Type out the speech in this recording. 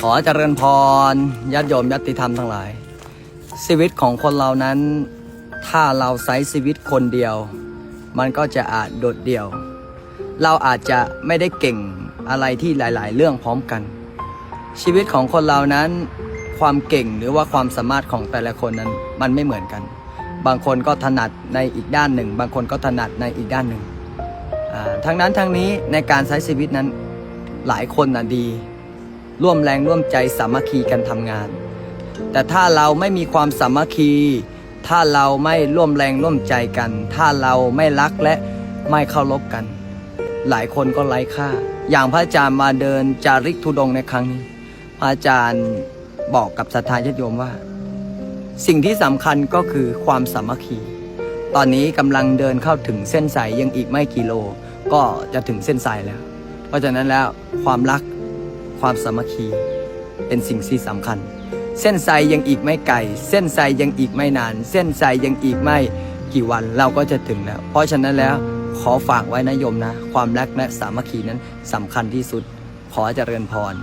ขอเจริญพรญาติโยมญาติธรรมทั้งหลาย ชีวิตของคนเรานั้น ถ้าเราใช้ชีวิตคนเดียว มันก็จะอาจโดดเดี่ยว เราอาจจะไม่ได้เก่งอะไรที่หลาย ๆ เรื่องพร้อมกัน ชีวิตของคนเรานั้น ความเก่งหรือว่าความสามารถของแต่ละคนนั้น มันไม่เหมือนกัน บางคนก็ถนัดในอีกด้านหนึ่ง บางคนก็ถนัดในอีกด้านหนึ่งอ่าทั้งนั้นทั้งนี้ในการใช้ชีวิตนั้น หลายคนน่ะดี ร่วมแรงร่วมใจสามัคคีกันทำงาน แต่ถ้าเราไม่มีความสามัคคี ถ้าเราไม่ร่วมแรงร่วมใจกัน ถ้าเราไม่รักและไม่เคารพกัน หลายคนก็ไร้ค่า อย่างพระอาจารย์มาเดินจาริกธุดงในครั้งนี้พระอาจารย์บอกกับศรัทธาญาติโยมว่า สิ่งที่สำคัญก็คือความสามัคคี ตอนนี้กำลังเดินเข้าถึงเส้นสายยังอีกไม่กี่โล ก็จะถึงเส้นสายแล้ว ราะฉะนั้นแล้วความรักความสามัคคีเป็นสิ่งที่สำคัญ เส้นสายยังอีกไม่ไกลเส้นสายยังอีกไม่นาน เส้นสายยังอีกไม่กี่วันเราก็จะถึงแล้ว เพราะฉะนั้นแล้วขอฝากไว้นะโยมนะ ความรักและสามัคคีนั้นสำคัญที่สุดขอเจริญพร